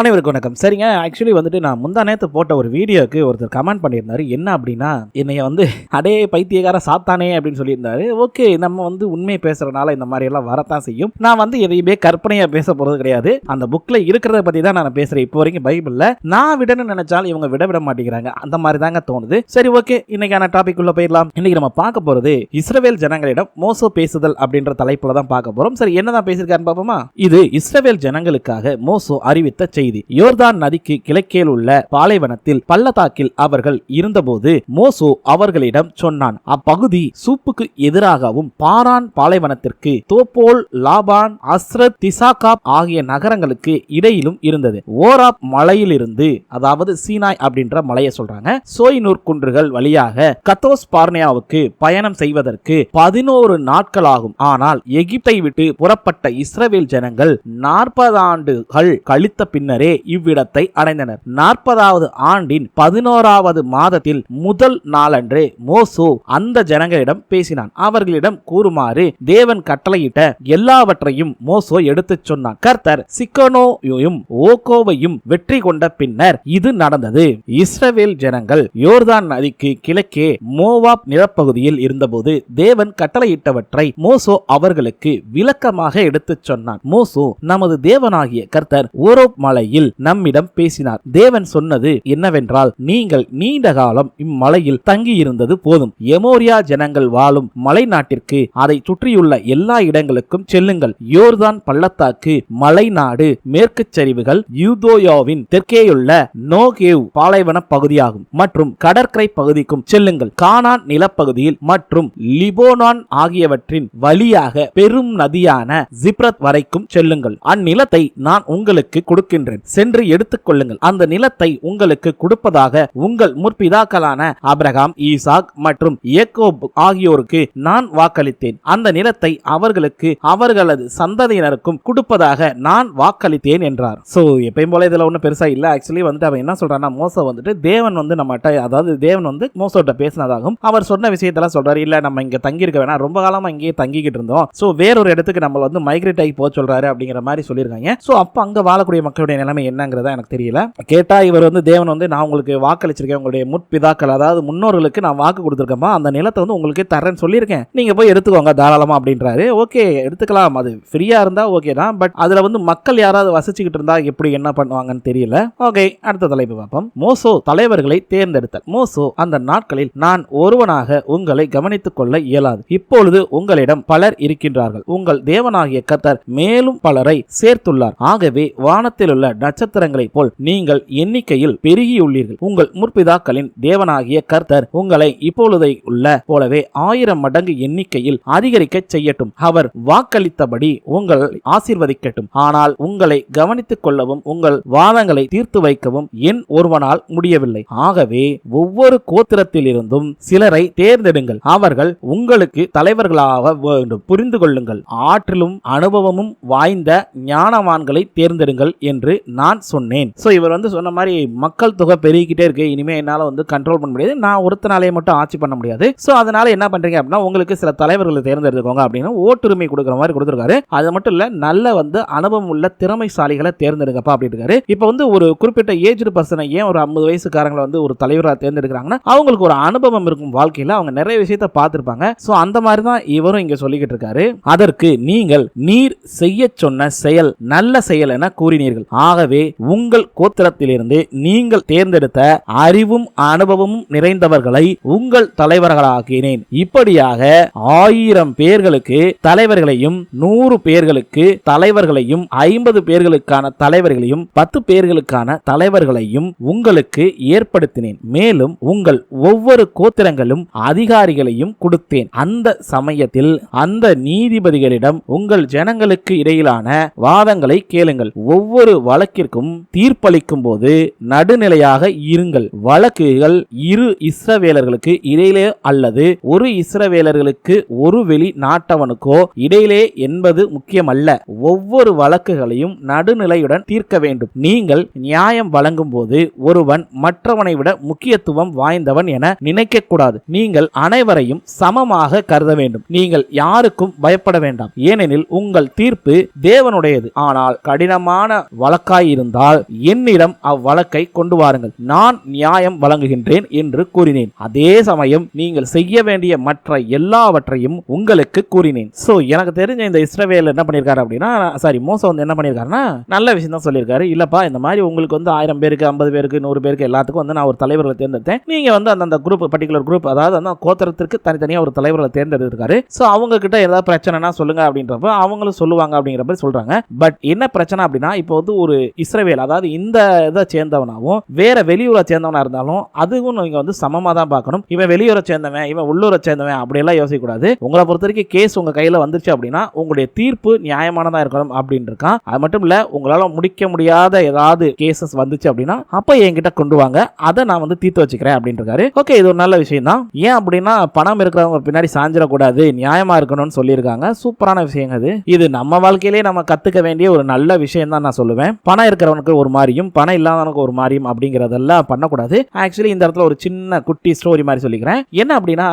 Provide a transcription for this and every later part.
அனைவருக்கும் வணக்கம். சரிங்க ஆக்சுவலி வந்துட்டு நான் முந்தா நேத்து போட்ட ஒரு வீடியோக்கு ஒருத்தர் கமெண்ட் பண்ணியிருந்தாரு. என்ன அப்படின்னா என்னைய வந்து அடே பைத்தியக்கார சாத்தானே அப்படின்னு சொல்லியிருந்தாரு. ஓகே நம்ம வந்து உண்மை பேசுறதுனால இந்த மாதிரி எல்லாம் வரத்தான் செய்யும். நான் வந்து எதையுமே கற்பனையா பேச போறது கிடையாது. அந்த புக்ல இருக்கிறத பத்தி தான் நான் பேசுறேன். இப்போ வரைக்கும் பைபிள்ல நான் விடணும்னு நினைச்சாலும் இவங்க விட விட மாட்டேங்கிறாங்க. அந்த மாதிரி தாங்க தோணுது. சரி ஓகே இன்னைக்கான டாபிக் உள்ள போயிடலாம். இன்னைக்கு நம்ம பார்க்க போறது இஸ்ரேல் ஜனங்களிடம் மோசோ பேசுதல் அப்படின்ற தலைப்புல தான் பார்க்க போறோம். சரி என்னதான் பேசியிருக்காருன்னு பார்ப்போமா? இது இஸ்ரவேல் ஜனங்களுக்காக மோசோ அறிவித்த செய்தி. யோர்தான் நதிக்கு கிழக்கேல் உள்ள பாலைவனத்தில் பள்ளத்தாக்கில் அவர்கள் இருந்தபோது மோசோ அவர்களிடம் சொன்னான் அப்பகுதி சூப்புக்கு எதிராகவும் பாரான் பாலைவனத்திற்கு தோப்போல் லாபான் அஸ்ரத் திசாகாப் ஆகிய நகரங்களுக்கு இடையிலும் இருந்தது. ஓராப் மலையிலிருந்து அதாவது சீனாய் அப்படின்ற மலையை சொல்றாங்க சோய்நூர் குன்றுகள் வழியாக கத்தோஸ் பார்னியாவுக்கு பயணம் செய்வதற்கு பதினோரு நாட்களாகும். ஆனால் எகிப்தை விட்டு புறப்பட்ட இஸ்ரவேல் ஜனங்கள் நாற்பது ஆண்டுகள் கழித்த பின்னர் இவ்விடத்தை அடைந்தனர். நாற்பதாவது ஆண்டின் பதினோராவது மாதத்தில் முதல் நாளன்று மோசோ அந்த ஜனங்களிடம் பேசினான். அவர்களிடம் கூறுமாறு தேவன் கட்டளையிட்ட எல்லாவற்றையும் மோசோ எடுத்துச் சொன்னான். கர்த்தர் சிக்கனோவையும் ஓகோவையும் வெற்றி கொண்ட பின்னர் இது நடந்தது. இஸ்ரவேல் ஜனங்கள் யோர்தான் நதிக்கு கிழக்கே மோவாப் நிலப்பகுதியில் இருந்தபோது தேவன் கட்டளையிட்டவற்றை மோசோ அவர்களுக்கு விளக்கமாக எடுத்துச் சொன்னான். மோசோ நமது தேவனாகிய கர்த்தர் ஓரோப் மலையில் நம்மிடம் பேசினார். தேவன் சொன்னது என்னவென்றால் நீங்கள் நீண்ட காலம் இம்மலையில் தங்கியிருந்தது போதும். எமோரியா ஜனங்கள் வாழும் மலை நாட்டிற்கு அதை சுற்றியுள்ள எல்லா இடங்களுக்கும் செல்லுங்கள். யோர்தான் பள்ளத்தாக்கு மலை நாடு மேற்கு சரிவுகள் யூதோயாவின் தெற்கேயுள்ள நோகேவ் பாலைவன பகுதியாகும். மற்றும் கடற்கரை பகுதிக்கும் செல்லுங்கள். கானான் நிலப்பகுதியில் மற்றும் லிபோனான் ஆகியவற்றின் வழியாக பெரும் நதியான ஜிப்ரத் வரைக்கும் செல்லுங்கள். அந்நிலத்தை நான் உங்களுக்கு கொடுக்கின்றேன். சென்று எடுத்துக் கொள்ளுங்கள். அந்த நிலத்தை உங்களுக்கு கொடுப்பதாக உங்கள் முற்பிதாக்களான அப்ரஹாம் ஈசாக் மற்றும் ஏக்கோப் ஆகியோருக்கு நான் வாக்களித்தேன். அந்த நிலத்தை அவர்களுக்கு அவர்களது சந்ததியினருக்கும் கொடுப்பதாக நான் வாக்களித்தேன் என்றார். சோ எப்பயும் போல இதுல ஒன்றும் பெருசா இல்ல. ஆக்சுவலி வந்துட்டு அவன் என்ன சொல்றான்னா மோச வந்துட்டு தேவன் வந்து நம்மகிட்ட அதாவது தேவன் வந்து மோசோட்ட பேசினதாகவும் அவர் சொன்ன விஷயத்தெல்லாம் சொல்றாரு. இல்ல நம்ம இங்க தங்கி இருக்க வேணாம். ரொம்ப காலமா இங்கேயே தங்கிக்கிட்டு இருந்தோம். சோ வேறொரு இடத்துக்கு நம்ம வந்து மைக்ரேட் ஆகி போக சொல்றாரு அப்படிங்கிற மாதிரி சொல்லியிருக்காங்க. சோ அப்ப அங்க வாழக்கூடிய மக்களுடைய நிலைமை என்னங்கிறதா எனக்கு தெரியல. கேட்டால் இவர் வந்து தேவன் வந்து நான் உங்களுக்கு வாக்களிச்சிருக்கேன். உங்களுடைய முற்பிதாக்கள் அதாவது முன்னோர்களுக்கு நான் வாக்கு கொடுத்துருக்கேன்ப்பா. அந்த நிலத்தை வந்து உங்களுக்கு தரேன்னு சொல்லியிருக்கேன். நீங்கள் போய் எடுத்துக்கோங்க தாராளமாக அப்படின்றாரு. ஓகே எடுத்துக்கலாம். அது ஃப்ரீயாக இருந்தால் ஓகே தான். பட் அதில் வந்து மக்கள் யாராவது வசிச்சுக்கிட்டு இருந்தால் எப்படி என்ன பண்ணுவாங்கன்னு தெரியல. ஓகே அடுத்த தலைப்பு பார்ப்போம். மோசோ தலைவர்களை தேர்ந்தெடுத்தல். மோசோ அந்த நாட்களில் நான் ஒருவனாக உங்களை கவனித்துக் கொள்ள இயலாது. இப்பொழுது உங்களிடம் பலர் இருக்கின்றார்கள். உங்கள் தேவனாகிய கத்தர் மேலும் பலரை சேர்த்துள்ளார். ஆகவே வானத்தில் உள்ள நட்சத்திரங்களைப் போல் நீங்கள் எண்ணிக்கையில் பெருகியுள்ளீர்கள். உங்கள் முற்பிதாக்களின் தேவனாகிய கர்த்தர் உங்களை இப்பொழுதை உள்ள போலவே ஆயிரம் மடங்கு எண்ணிக்கையில் அதிகரிக்க செய்யட்டும். அவர் வாக்களித்தபடி உங்களை ஆசீர்வதிக்கட்டும். ஆனால் உங்களை கவனித்துக் கொள்ளவும் உங்கள் வாதங்களை தீர்த்து வைக்கவும் என் ஒருவனால் முடியவில்லை. ஆகவே ஒவ்வொரு கோத்திரத்திலிருந்தும் சிலரை தேர்ந்தெடுங்கள். அவர்கள் உங்களுக்கு தலைவர்களாக வேண்டும். புரிந்து கொள்ளுங்கள் ஆற்றிலும் அனுபவமும் வாய்ந்த ஞானவான்களை தேர்ந்தெடுங்கள் என்று நான் சொன்னேன். சோ இவர் வந்து சொன்ன மாதிரி மக்கள் தொகை பெருகிக்கிட்டே இருக்கு. இனிமே என்னால வந்து கண்ட்ரோல் பண்ண முடியாது. நான் ஒருத்தனாலே மட்டும் ஆட்சி பண்ண முடியாது. ஸோ அதனால என்ன பண்றீங்க அப்படின்னா உங்களுக்கு சில தலைவர்களை தேர்ந்தெடுத்துக்கோங்க அப்படின்னு ஓட்டுரிமை கொடுக்குற மாதிரி கொடுத்துருக்காரு. அது மட்டும் இல்ல நல்ல வந்து அனுபவம் உள்ள திறமைசாலிகளை தேர்ந்தெடுக்கப்பா அப்படி இருக்காரு. இப்போ வந்து ஒரு குறிப்பிட்ட ஏஜ்டு பர்சனை ஏன் ஒரு ஐம்பது வயசுக்காரங்களை வந்து ஒரு தலைவராக தேர்ந்தெடுக்கிறாங்கன்னா அவங்களுக்கு ஒரு அனுபவம் இருக்கும் வாழ்க்கையில. அவங்க நிறைய விஷயத்த பார்த்துருப்பாங்க. ஸோ அந்த மாதிரி தான் இவரும் இங்கே சொல்லிக்கிட்டு இருக்காரு. அதற்கு நீங்கள் நீர் செய்ய சொன்ன செயல் நல்ல செயல் என கூறினீர்கள். ஆகவே உங்கள் கோத்திரத்திலிருந்து நீங்கள் தேர்ந்தெடுத்த அறிவும் அனுபவமும் நிறைந்தவர்களை உங்கள் தலைவர்களாக்கினேன். இப்படியாக ஆயிரம் பேர்களுக்கு தலைவர்களையும் நூறு பேர்களுக்கு தலைவர்களையும் ஐம்பது பேர்களுக்கான தலைவர்களையும் பத்து பேர்களுக்கான தலைவர்களையும் உங்களுக்கு ஏற்படுத்தினேன். மேலும் உங்கள் ஒவ்வொரு கோத்திரங்களும் அதிகாரிகளையும் கொடுத்தேன். அந்த சமயத்தில் அந்த நீதிபதிகளிடம் உங்கள் ஜனங்களுக்கு இடையிலான வாதங்களை கேளுங்கள். ஒவ்வொரு வழக்கிற்கும் தீர்ப்பளிக்கும் போது நடுநிலையாக இருங்கள். வழக்குகள் இரு இஸ்ரவேலர்களுக்கு இடையிலே அல்லது ஒரு இஸ்ரவேலர்களுக்கு ஒரு வெளி நாட்டவனுக்கோ இடையிலே என்பது முக்கியமல்ல. ஒவ்வொரு வழக்குகளையும் நடுநிலையுடன் தீர்க்க வேண்டும். நீங்கள் நியாயம் வழங்கும் போது ஒருவன் மற்றவனை விட முக்கியத்துவம் வாய்ந்தவன் என நினைக்க கூடாது நீங்கள் அனைவரையும் சமமாக கருத வேண்டும். நீங்கள் யாருக்கும் பயப்பட வேண்டாம். ஏனெனில் உங்கள் தீர்ப்பு தேவனுடையது. ஆனால் கடினமான வழக்கு வழக்காக வழக்காயிருந்தால் என்னிடம் அவ்வழக்கை கொண்டு வாருங்கள். நான் நியாயம் வழங்குகின்றேன் என்று கூறினேன். அதே சமயம் நீங்கள் செய்ய வேண்டிய மற்ற எல்லாவற்றையும் உங்களுக்கு கூறினேன். சோ எனக்கு தெரிஞ்ச இந்த இஸ்ரவேல் என்ன பண்ணிருக்காரு அப்படின்னா சாரி மோசம் வந்து என்ன பண்ணிருக்காருன்னா நல்ல விஷயம் தான் சொல்லியிருக்காரு இல்லப்பா இந்த மாதிரி உங்களுக்கு வந்து ஆயிரம் பேருக்கு ஐம்பது பேருக்கு நூறு பேருக்கு எல்லாத்துக்கும் வந்து நான் ஒரு தலைவர்களை தேர்ந்தெடுத்தேன். நீங்க வந்து அந்த குரூப் பர்டிகுலர் குரூப் அதாவது அந்த கோத்திரத்திற்கு தனித்தனியாக ஒரு தலைவர்களை தேர்ந்தெடுத்திருக்காரு. ஸோ அவங்க கிட்ட ஏதாவது பிரச்சனைனா சொல்லுங்க அப்படின்றப்ப அவங்களும் சொல்லுவாங்க அப்படிங்கிற மாதிரி சொல்றாங்க. பட் என்ன பிரச்சனை அப்படின்னா இப்போ வந்து ஒரு இஸ்ரவேல் அதாவது இந்த இதை சேர்ந்தவனாகவும் வேற வெளியூரை சேர்ந்தவனா இருந்தாலும் அதுவும் நீங்க வந்து சமமாக தான் பார்க்கணும். இவன் வெளியூரை சேர்ந்தவன் இவன் உள்ளூரை சேர்ந்தவன் அப்படியெல்லாம் யோசிக்கக்கூடாது. உங்களை பொறுத்த வரைக்கும் கேஸ் உங்க கையில் வந்துருச்சு அப்படின்னா உங்களுடைய தீர்ப்பு நியாயமானதாக இருக்கணும் அப்படின்னு இருக்கான் அது மட்டும் இல்லை உங்களால் முடிக்க முடியாத ஏதாவது கேசஸ் வந்துச்சு அப்படின்னா அப்போ என்கிட்ட கொண்டு வாங்க. அதை நான் வந்து தீர்த்து வச்சுக்கிறேன் அப்படின்னு இருக்காரு ஓகே இது ஒரு நல்ல விஷயம் தான். ஏன் அப்படின்னா பணம் இருக்கிறவங்க பின்னாடி சாஞ்சிடக்கூடாது நியாயமா இருக்கணும்னு சொல்லியிருக்காங்க. சூப்பரான விஷயங்க இது. இது நம்ம வாழ்க்கையிலே நம்ம கத்துக்க வேண்டிய ஒரு நல்ல விஷயம் தான் நான் சொல்லுவேன். பணம் இருக்கிறவனுக்கு ஒரு மாதிரியும் பணம் இல்லாதவனுக்கு ஒரு மாதிரியும் அப்படிங்கிறதெல்லாம் பண்ணக்கூடாது. ஆக்சுவலி இந்த இடத்துல ஒரு சின்ன குட்டி ஸ்டோரி மாதிரி சொல்லிக்கிறேன். என்ன அப்படின்னா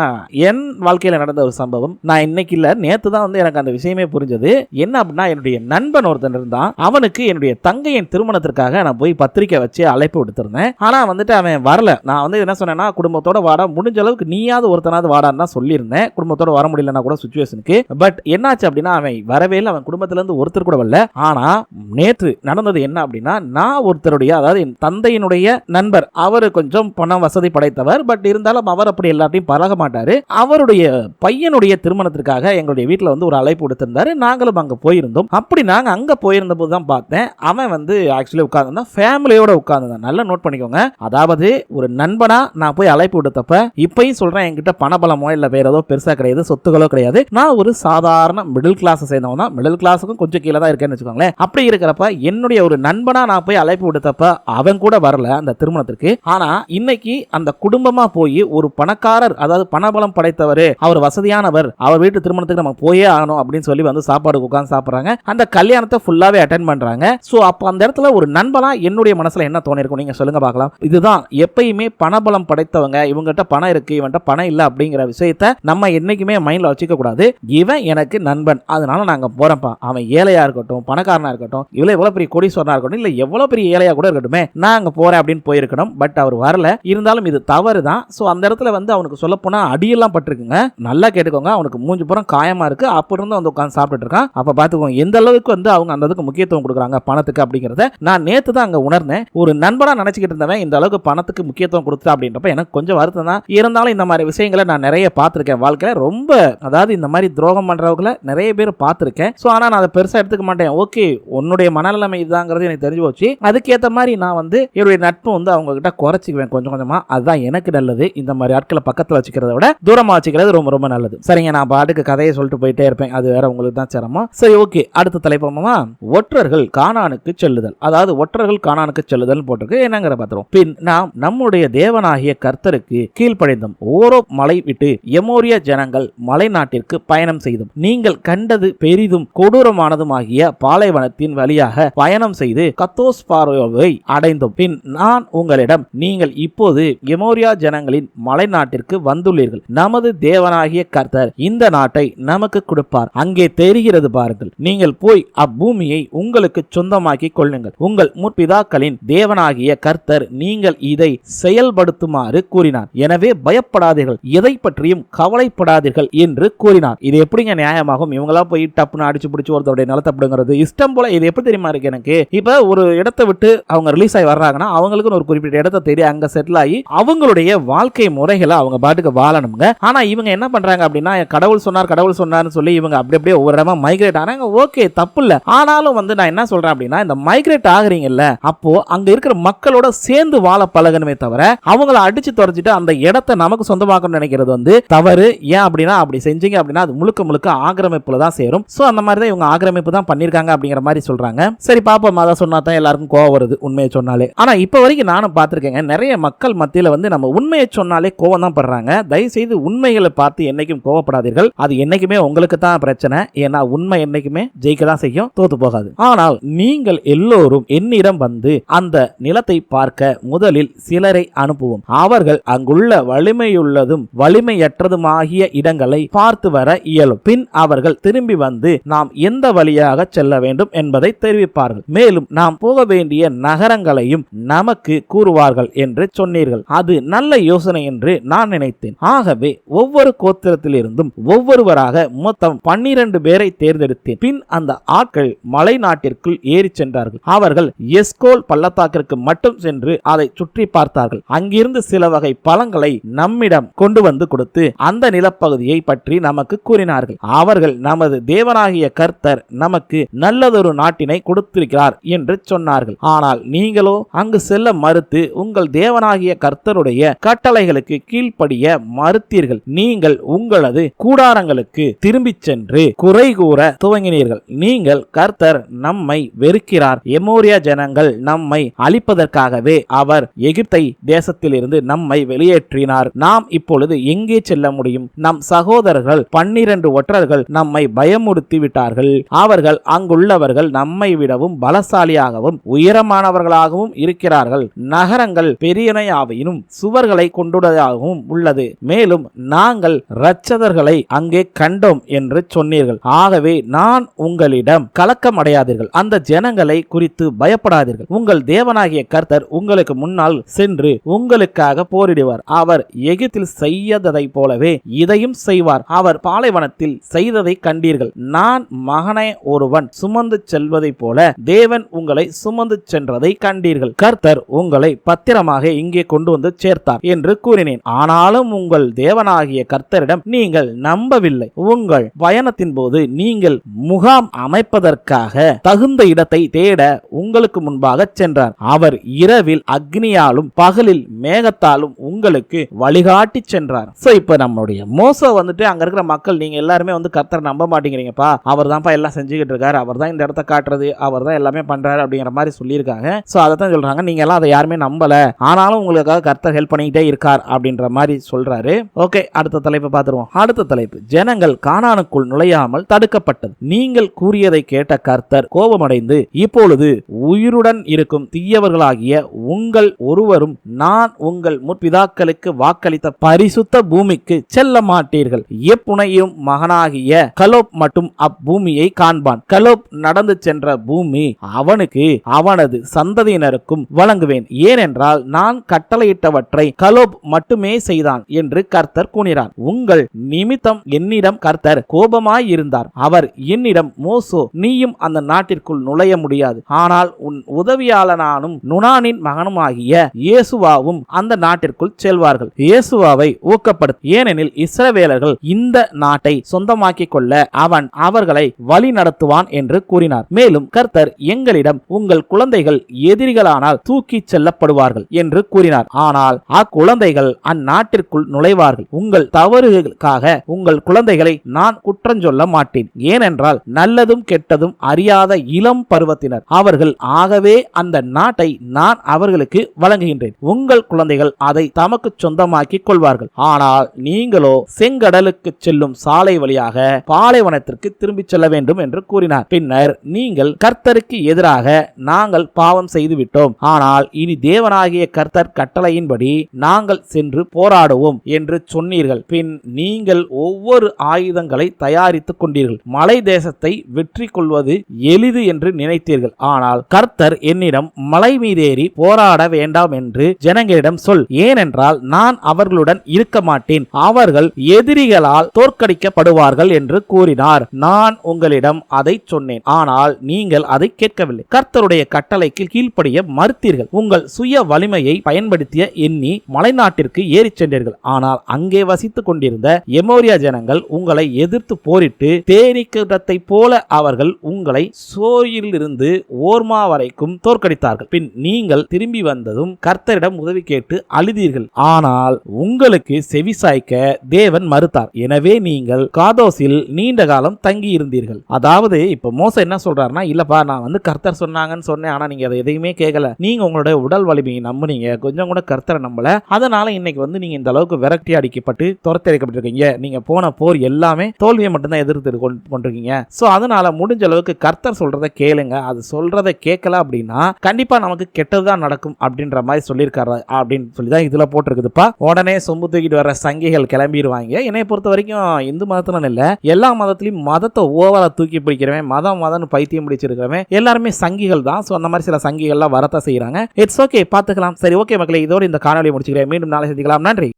என் வாழ்க்கையில நடந்த ஒரு சம்பவம். நான் இன்னைக்கு இல்ல நேத்து தான் வந்து எனக்கு அந்த விஷயமே புரிஞ்சது. என்ன அப்படின்னா என்னுடைய நண்பன் ஒருத்தன் இருந்தான். அவனுக்கு என்னுடைய தங்கையின் திருமணத்திற்காக நான் போய் பத்திரிக்கை வச்சு அழைப்பு விடுத்திருந்தேன். ஆனா வந்துட்டு அவன் வரல. நான் வந்து என்ன சொன்னேன்னா குடும்பத்தோட வாடா முடிஞ்ச அளவுக்கு நீயாவது ஒருத்தனாவது வாடான்னு தான் சொல்லியிருந்தேன். குடும்பத்தோட வர முடியலன்னா கூட சுச்சுவேஷனுக்கு பட் என்னாச்சு அப்படின்னா அவன் வரவே இல்லை. அவன் குடும்பத்துல இருந்து ஒருத்தர் கூட வரல. ஆனா நேற்று நடந்தது என்ன அப்படின்னா நான் ஒருத்தருடைய அதாவது என் தந்தையினுடைய நண்பர் அவர் கொஞ்சம் பணம் வசதி படைத்தவர் பட் இருந்தாலும் அவர் அப்படி எல்லாத்தையும் பழக மாட்டாரு. அவருடைய பையனுடைய திருமணத்திற்காக எங்களுடைய வீட்டில் வந்து ஒரு அழைப்பு கொடுத்திருந்தாரு நாங்களும் அங்கே போயிருந்தோம். அப்படி நாங்கள் அங்கே போயிருந்த போது தான் பார்த்தேன். அவன் வந்து ஆக்சுவலி உட்கார்ந்துருந்தான். ஃபேமிலியோட உட்கார்ந்துருந்தான். நல்லா நோட் பண்ணிக்கோங்க. அதாவது ஒரு நண்பனா நான் போய் அழைப்பு விடுத்தப்ப இப்பயும் சொல்றேன் என்கிட்ட பணபலமோ இல்லை வேற ஏதோ பெருசா கிடையாது சொத்துகளோ கிடையாது. நான் ஒரு சாதாரண மிடில் கிளாஸ் சேர்ந்தவன் தான். மிடில் கிளாஸுக்கும் கொஞ்சம் கீழே தான் இருக்கேன்னு வச்சுக்கோங்களேன். அப்படி இருக்கிறப்ப என்னுடைய ஒரு நண்பனா நான் போய் அழைப்பு விடுத்தப்ப அவன் கூட வரல அந்த திருமணத்திற்கு. ஆனா இன்னைக்கு அந்த குடும்பமா போய் ஒரு பணக்காரர் அதாவது பணபலம் படைத்தவர் அவர் வசதியானவர் அவர் வீட்டு திருமணத்துக்கு நம்ம போயே ஆகணும் அப்படின்னு சொல்லி வந்து சாப்பாடு உட்காந்து சாப்பிடுறாங்க. அந்த கல்யாணத்தை ஃபுல்லாவே அட்டன் பண்றாங்க. சோ அப்போ அந்த இடத்துல ஒரு நண்பனா என்னுடைய மனசுல என்ன தோணிருக்கும் நீங்க சொல்லுங்க பார்க்கலாம். இதுதான் எப்பயுமே பணபலம் படைத்தவங்க இவங்ககிட்ட பணம் இருக்கு இவன்கிட்ட பணம் இல்ல அப்படிங்கிற விஷயத்த நம்ம என்னைக்குமே மைண்ட்ல வச்சுக்க கூடாது. இவன் எனக்கு நண்பன் அதனால நாங்க போறப்பா அவன் ஏழையா இருக்கட்டும் பணக்காரனா இருக்கட்டும் இவ்வளவு இவ்வளவு பெரிய கொடி கோடீஸ்வரனா இருக்கட்டும் இல்ல எவ்வளவு பெரிய ஏழையா கூட இருக்கட்டுமே நான் அங்க போறேன் அப்படின்னு போயிருக்கணும். பட் அவர் வரல. இருந்தாலும் இது தவறு தான் ஸோ அந்த இடத்துல வந்து அவனுக்கு சொல்ல போனா அடியெல்லாம் பட்டிருக்குங்க. நல்லா கேட்டுக்கோங்க. அவனுக்கு மூஞ்சி புறம் காயமா இருக்கு. அப்ப இருந்து வந்து உட்காந்து சாப்பிட்டுட்டு இருக்கான். அப்ப பாத்துக்கோங்க எந்த அளவுக்கு வந்து அவங்க அந்த அளவுக்கு முக்கியத்துவம் கொடுக்குறாங்க பணத்துக்கு அப்படிங்கறத நான் நேத்து தான் அங்க உணர்ந்தேன். ஒரு நண்பனா நினைச்சுக்கிட்டு இருந்தவன் இந்த அளவுக்கு பணத்துக்கு முக்கியத்துவம் கொடுத்தா அப்படின்றப்ப எனக்கு கொஞ்சம் வருத்தம் தான். இருந்தாலும் இந்த மாதிரி விஷயங்களை நான் நிறைய பார்த்திருக்கேன். வாழ்க்கையில ரொம்ப அதாவது இந்த மாதிரி துரோகம் பண்ணுறவங்கள நிறைய பேர் பார்த்திருக்கேன். ஸோ ஆனா நான் அதை பெருசா எடுத்துக்க மாட்டேன். ஓகே உன்னுடைய மனநிலைமை இருக்காங்கிறது எனக்கு தெரிஞ்சு போச்சு. அதுக்கேற்ற மாதிரி நான் வந்து என்னுடைய நட்பு வந்து அவங்க கிட்ட குறைச்சிக்குவேன் கொஞ்சம் கொஞ்சமா. அதுதான் எனக்கு நல்லது. இந்த மாதிரி ஆட்களை பக்கத்தில் வச்சுக்கிறத விட தூரமாக வச்சுக்கிறது ரொம்ப ரொம்ப நல்லது. சரிங்க நான் பாட்டுக்கு கதையை சொல்லிட்டு போயிட்டே இருப்பேன். அது வேற உங்களுக்கு தான் சிரமம். சரி ஓகே. அடுத்த தலைப்போமா ஒற்றர்கள் காணானுக்கு செல்லுதல். அதாவது ஒற்றர்கள் காணானுக்கு செல்லுதல் போட்டிருக்கு. என்னங்கிற பார்த்துருவோம். பின் நாம் நம்முடைய தேவனாகிய கர்த்தருக்கு கீழ்ப்படைந்தோம் ஓரோ மலை விட்டு எமோரிய ஜனங்கள் மலை நாட்டிற்கு பயணம் செய்தோம் நீங்கள் கண்டது பெரிதும் கொடூரமானதுமாகிய பாலைவனத்தின் வழியாக பயணம் செய்து கத்தோஸ் பார்வை அடைந்தோம். பின் நான் உங்களிடம் நீங்கள் இப்போது எமோரியா ஜனங்களின் மலை நாட்டிற்கு வந்துள்ளீர்கள். நமது தேவனாகிய கர்த்தர் இந்த நாட்டை நமக்கு கொடுப்பார். அங்கே தெரிகிறது பாருங்கள் நீங்கள் போய் அப்பூமியை உங்களுக்கு சொந்தமாக்கி கொள்ளுங்கள். உங்கள் முற்பிதாக்களின் தேவனாகிய கர்த்தர் நீங்கள் இதை செயல்படுத்துமாறு கூறினார். எனவே பயப்படாதீர்கள் எதை பற்றியும் கவலைப்படாதீர்கள் என்று கூறினார். இது எப்படிங்க நியாயமாகும்? இவங்களா போய் டப்புன்னு அடிச்சு பிடிச்சி ஒருத்தருடைய நிலத்தை பிடுங்கிறது. இஷ்டம் போல இது எப்படி தெரியுமா இருக்கு எனக்கு? இப்ப ஒரு இடத்தை விட்டு அவங்க ரிலீஸ் ஆகி வர்றாங்கன்னா அவங்களுக்குன்னு ஒரு குறிப்பிட்ட இடத்தை தேடி அங்க செட்டில் ஆகி அவங்களுடைய வாழ்க்கை முறைகளை அவங்க பாட்டுக்கு வாழணுங்க ஆனா இவங்க என்ன பண்றாங்க அப்படின்னா கடவுள் சொன்னார் கடவுள் சொன்னார்னு சொல்லி இவங்க அப்படி அப்படியே ஒவ்வொரு இடமா மைக்ரேட் ஆனாங்க ஓகே தப்பு இல்ல ஆனாலும் வந்து நான் என்ன சொல்றேன் அப்படின்னா இந்த மைக்ரேட் ஆகுறீங்கல்ல அப்போ அங்க இருக்கிற மக்களோட சேர்ந்து வாழ பழகணுமே தவிர அவங்கள அடிச்சு துறைச்சிட்டு அந்த இடத்தை நமக்கு சொந்தமாக்கணும்னு நினைக்கிறது வந்து தவறு. ஏன் அப்படின்னா அப்படி செஞ்சீங்க அப்படின்னா அது முழுக்க முழுக்க ஆக்கிரமிப்புல தான் சேரும். சோ அந்த மாதிரி தான் இவங்க ஆக்கிரமிப்பு தான் பண்ணிருக்காங்க அப்படிங்கிற மாதிரி சொல்றாங்க. சரி பாப்போம் தான் சொன்னா தான் எல்லாருக்கும் கோவம் வருது உண்மையை சொன்னாலே. ஆனால் இப்போ வரைக்கும் நானும் பார்த்திருக்கேங்க நிறைய மக்கள் மத்தியில் வந்து நம்ம உண்மையை சொன்னாலே கோவம் தான் படுறாங்க. தயவு செய்து உண்மைகளை பார்த்து என்னைக்கும் கோவப்படாதீர்கள். அது என்னைக்குமே உங்களுக்கு தான் பிரச்சனை. ஏன்னா உண்மை என்னைக்குமே ஜெயிக்க தான் செய்யும் தோத்து போகாது. ஆனால் நீங்கள் எல்லோரும் என்னிடம் வந்து அந்த நிலத்தை பார்க்க முதலில் சிலரை அனுப்புவோம். அவர்கள் அங்குள்ள வலிமையுள்ளதும் வலிமையற்றதுமாகிய இடங்களை பார்த்து வர இயலும். பின் அவர்கள் திரும்பி வந்து நாம் எந்த வழியாக செல்ல வேண்டும் என்பதை தெரிவிப்பார்கள். மேலும் நாம் போக வேண்டிய நகரங்களையும் நமக்கு கூறுவார்கள் என்று சொன்னீர்கள். அது நல்ல யோசனை என்று நான் நினைத்தேன். ஆகவே ஒவ்வொரு கோத்திரத்திலிருந்தும் ஒவ்வொருவராக மொத்தம் பன்னிரண்டு பேரை தேர்ந்தெடுத்தேன். பின் அந்த ஆட்கள் மலை நாட்டிற்குள் ஏறி சென்றார்கள். அவர்கள் எஸ்கோல் பள்ளத்தாக்கிற்கு மட்டும் சென்று அதை சுற்றி பார்த்தார்கள். அங்கிருந்து சில வகை பழங்களை நம்மிடம் கொண்டு வந்து கொடுத்து அந்த நிலப்பகுதியை பற்றி நமக்கு கூறினார்கள். அவர்கள் நமது தேவனாகிய கர்த்தர் நமக்கு நல்லதொரு நாட்டினை கொடுத்திருக்கிறார் என்று சொன்னார்கள். ஆனால் நீங்களோ அங்கு செல்ல மறுத்து உங்கள் தேவனாகிய கர்த்தருடைய கட்டளைகளுக்கு கீழ்ப்படிய மறுத்தீர்கள். நீங்கள் உங்களது கூடாரங்களுக்கு திரும்பிச் சென்று குறை கூற துவங்கினீர்கள். நீங்கள் கர்த்தர் நம்மை வெறுக்கிறார். எமோரியா ஜனங்கள் நம்மை அழிப்பதற்காகவே அவர் எகிப்தை தேசத்திலிருந்து நம்மை வெளியேற்றினார். நாம் இப்பொழுது எங்கே செல்ல முடியும்? நம் சகோதரர்கள் பன்னிரண்டு ஒற்றர்கள் நம்மை பயமுறுத்தி விட்டார்கள் அவர்கள் அங்குள்ளவர்கள் நம்மை விடவும் பல பலசாலியாகவும் உயரமானவர்களாகவும் இருக்கிறார்கள். நகரங்கள் பெரியனையாவையினும் சுவர்களை கொண்டுள்ளதாகவும் உள்ளது. மேலும் நாங்கள் இரட்சதர்களை அங்கே கண்டோம் என்று சொன்னீர்கள். ஆகவே நான் உங்களிடம் கலக்கம் அடையாதீர்கள் அந்த ஜனங்களை குறித்து பயப்படாதீர்கள். உங்கள் தேவனாகிய கர்த்தர் உங்களுக்கு முன்னால் சென்று உங்களுக்காக போரிடுவார். அவர் எகிப்தில் செய்ததை போலவே இதையும் செய்வார். அவர் பாலைவனத்தில் செய்ததை கண்டீர்கள். நான் மகனை ஒருவன் சுமந்து செல்வதைப் போல தேவன் உங்களை சுமந்து சென்றதை கண்டீர்கள். கர்த்தர் உங்களை பத்திரமாக இங்கே கொண்டு வந்து சேர்த்தார் என்று கூறினேன். ஆனாலும் உங்கள் தேவனாகிய கர்த்தரிடம் நீங்கள் நம்பவில்லை. உங்கள் பயணத்தின் போது நீங்கள் முகாம் அமைப்பதற்காக தகுந்த இடத்தை தேட உங்களுக்கு முன்பாக சென்றார். அவர் இரவில் அக்னியாலும் பகலில் மேகத்தாலும் உங்களுக்கு வழிகாட்டி சென்றார். சோ இப்ப நம்மளுடைய மோச வந்துட்டு அங்க இருக்கிற மக்கள் நீங்க எல்லாருமே வந்து கர்த்தரை நம்ப மாட்டேங்கிறீங்கப்பா. அவர் தான்ப்பா எல்லாம் செஞ்சுக்கிட்டு இருக்காரு. அவர் தான் இந்த இடத்த காட்டுறது. அவர் தான் எல்லாமே எல்லாமே பண்றாரு அப்படிங்கிற மாதிரி சொல்லியிருக்காங்க. ஸோ அதை தான் சொல்றாங்க. நீங்க எல்லாம் அதை யாருமே நம்பல. ஆனாலும் உங்களுக்காக கர்த்தர் ஹெல்ப் பண்ணிக்கிட்டே இருக்கார் அப்படின்ற மாதிரி சொல்றாரு. ஓகே அடுத்த தலைப்பு பார்த்துருவோம். அடுத்த தலைப்பு. ஜனங்கள் காணானுக்குள் நுழையாமல் தடுக்கப்பட்டது. நீங்கள் கூறியதை கேட்ட கர்த்தர் கோபமடைந்து இப்பொழுது உயிருடன் இருக்கும் தீயவர்களாகிய உங்கள் ஒருவரும் நான் உங்கள் முற்பிதாக்களுக்கு வாக்களித்த பரிசுத்த பூமிக்கு செல்ல மாட்டீர்கள். எப்புனையும் மகனாகிய கலோப் மட்டும் அப்பூமியை காண்பான். கலோப் நடந்து சென்ற பூமி அவனுக்கு அவனது சந்ததியினருக்கும் வழங்குவேன். ஏனென்றால் நான் கட்டளையிட்டவற்றை கலோப் மட்டுமே செய்தான் என்று கர்த்தர் கூறினார். உங்கள் நிமித்தம் என்னிடம் கர்த்தர் கோபமாயிருந்தார். அவர் என்னிடம் மோசோ நீயும் அந்த நாட்டிற்குள் நுழைய முடியாது. ஆனால் உன் உதவியாளனானும் நுனானின் மகனுமாகிய இயேசுவாவும் அந்த நாட்டிற்குள் செல்வார்கள். இயேசுவாவை ஊக்கப்படுத்த ஏனெனில் இஸ்ரவேலர்கள் இந்த நாட்டை சொந்தமாக்கிக் கொள்ள அவன் அவர்களை வழி நடத்துவான் என்று கூறினார். மேலும் கர்த்தர் எங்களிடம் உங்கள் குழந்தைகள் எதிரிகளானால் தூக்கிச் செல்லப்படுவார்கள் என்று கூறினார். ஆனால் அக்குழந்தைகள் அந்நாட்டிற்குள் நுழைவார்கள். உங்கள் தவறுகளுக்காக உங்கள் குழந்தைகளை நான் குற்றஞ்சொல்ல மாட்டேன். ஏனென்றால் நல்லதும் கெட்டதும் அறியாத இளம் பருவத்தினர். அவர்கள் ஆகவே அந்த நாட்டை நான் அவர்களுக்கு வழங்குகின்றேன். உங்கள் குழந்தைகள் அதை தமக்கு சொந்தமாக்கிக் கொள்வார்கள். ஆனால் நீங்களோ செங்கடலுக்கு செல்லும் சாலை வழியாக பாலைவனத்திற்கு திரும்பிச் செல்ல வேண்டும் என்று கூறினார். பின்னர் நீங்கள் கர்த்தருக்கு எதிராக நாங்கள் பாவம் செய்துவிட்டோம். ஆனால் இனி தேவனாகிய கர்த்தர் கட்டளையின்படி நாங்கள் சென்று போராடுவோம் என்று சொன்னீர்கள். பின் நீங்கள் ஒவ்வொரு ஆயுதங்களை தயாரித்துக் கொண்டீர்கள். மலை தேசத்தை வெற்றி கொள்வது எளிது என்று நினைத்தீர்கள். ஆனால் கர்த்தர் என்னிடம் மலை மீதேறி போராட வேண்டாம் என்று ஜனங்களிடம் சொல். ஏனென்றால் நான் அவர்களுடன் இருக்க மாட்டேன். அவர்கள் எதிரிகளால் தோற்கடிக்கப்படுவார்கள் என்று கூறினார். நான் உங்களிடம் அதை சொன்னேன். ஆனால் நீங்கள் அதை கேட்கவில்லை. கர்த்தருடைய கட்டளைக்கு கீழ்ப்படிய மறுத்தீர்கள். உங்கள் சுய வலிமையை பயன்படுத்திய எண்ணி மலைநாட்டிற்கு ஏறிச் சென்றீர்கள். ஆனால் அங்கே வசித்துக் கொண்டிருந்த எமோரியா ஜனங்கள் உங்களை எதிர்த்து போரிட்டு தேனீக்கிடத்தை போல அவர்கள் உங்களை சோயிலிருந்து ஓர்மா வரைக்கும் தோற்கடித்தார்கள். பின் நீங்கள் திரும்பி வந்ததும் கர்த்தரிடம் உதவி கேட்டு அழுதீர்கள். ஆனால் உங்களுக்கு செவிசாய்க்க தேவன் மறுத்தார். எனவே நீங்கள் காதோசில் நீண்ட காலம் தங்கி இருந்தீர்கள் அதாவது இப்ப மோச என்ன சொல்றாருன்னா இல்லப்பா நான் வந்து கர்த்தர் சொன்னாங்கன்னு சொன்னேன் ஆனா நீங்க அதை எதையுமே கேட்கல நீங்க உங்களுடைய உடல் வலிமையை நம்புனீங்க. கொஞ்சம் கூட கர்த்தரை நம்பல. அதனால இன்னைக்கு வந்து நீங்க இந்த அளவுக்கு விரக்தி அடிக்கப்பட்டு துரத்தடிக்கப்பட்டிருக்கீங்க நீங்க போன போர் எல்லாமே தோல்வியை மட்டும்தான் எதிர்த்து கொண்டு- கொண்டிருக்கீங்க. ஸோ அதனால முடிஞ்ச அளவுக்கு கர்த்தர் சொல்றதை கேளுங்க. அது சொல்றதை கேட்கல அப்படின்னா கண்டிப்பா நமக்கு கெட்டதுதான் நடக்கும் அப்படின்ற மாதிரி சொல்லியிருக்காரு அப்படின்னு சொல்லி தான் இதுல போட்டிருக்குதுப்பா. உடனே சொம்பு தூக்கிட்டு வர சங்கிகள் கிளம்பிடுவாங்க என்னை பொறுத்த வரைக்கும் இந்து மதத்துல இல்லை. எல்லா மதத்திலையும் மதத்தை ஓவரா தூக்கி பிடிக்கிறவன் மதம் மதம்னு பைத்தியம் பிடிச்சிருக்கிறவன் எல்லா எல்லாருமே சங்கிகள் தான். ஸோ அந்த மாதிரி சில சங்கிகள்லாம் வரத்தான் செய்கிறாங்க இட்ஸ் ஓகே பார்த்துக்கலாம். சரி ஓகே மக்களே இதோட இந்த காணொலியை முடிச்சுக்கிறேன். மீண்டும் நாளை சந்திக்கலாம். நன்றி.